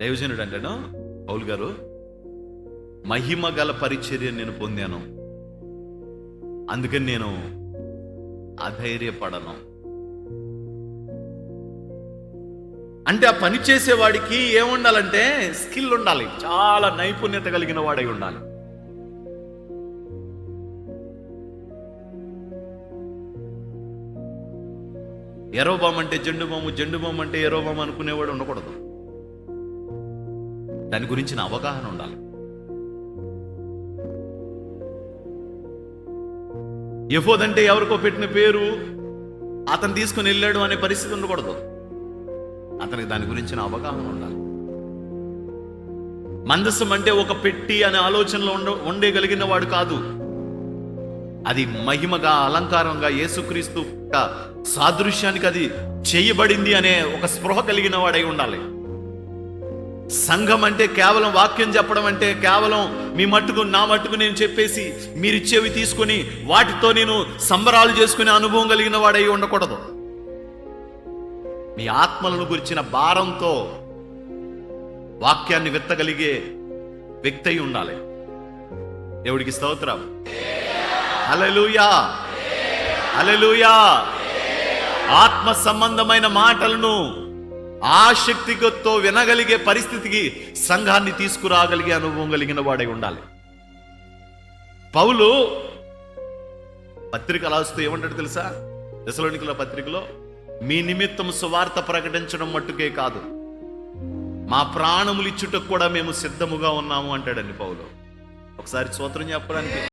దైవజనుడు అంటాను పౌల్ గారు మహిమ గల పరిచర్య నేను పొందాను. అందుకని నేను అధైర్యపడను. అంటే ఆ పని చేసేవాడికి ఏముండాలంటే స్కిల్ ఉండాలి. చాలా నైపుణ్యత కలిగిన వాడై ఉండాలి. ఎరోబామ్ అంటే జెండు బాము జెండు బామ్ అంటే ఎరోబామ్ అనుకునేవాడు ఉండకూడదు. దాని గురించిన అవగాహన ఉండాలి. ఎఫోదంటే ఎవరికో పెట్టిన పేరు అతను తీసుకుని వెళ్ళాడు అనే పరిస్థితి ఉండకూడదు. అతనికి దాని గురించిన అవగాహన ఉండాలి. మందస్సం అంటే ఒక పెట్టి అనే ఆలోచనలో ఉండ ఉండగలిగిన వాడు కాదు. అది మహిమగా అలంకారంగా యేసుక్రీస్తు సాదృశ్యానికి అది చేయబడింది అనే ఒక స్పృహ కలిగిన వాడై ఉండాలి. సంఘం అంటే కేవలం వాక్యం చెప్పడం అంటే కేవలం మీ మట్టుకు నా మట్టుకు నేను చెప్పేసి మీరు ఇచ్చేవి తీసుకొని వాటితో నేను సంబరాలు చేసుకునే అనుభవం కలిగిన వాడై ఉండకూడదు. మీ ఆత్మలను గురించిన భారంతో వాక్యాన్ని విత్తగలిగే వ్యక్తి అయి ఉండాలి. దేవుడికి స్తోత్రం. హల్లెలూయా. హల్లెలూయా. ఆత్మ సంబంధమైన మాటలను ఆసక్తితో వినగలిగే పరిస్థితికి సంఘాన్ని తీసుకురాగలిగే అనుభవం కలిగిన వాడై ఉండాలి. పౌలు పత్రిక రాస్తూ ఏమంటాడు తెలుసా? దశలోనికల పత్రికలో మీ నిమిత్తం సువార్త ప్రకటించడం మట్టుకే కాదు మా ప్రాణములు ఇచ్చుటకు కూడా మేము సిద్ధముగా ఉన్నాము అంటాడండి పౌలు. ఒకసారి స్తోత్రం చెప్పడానికి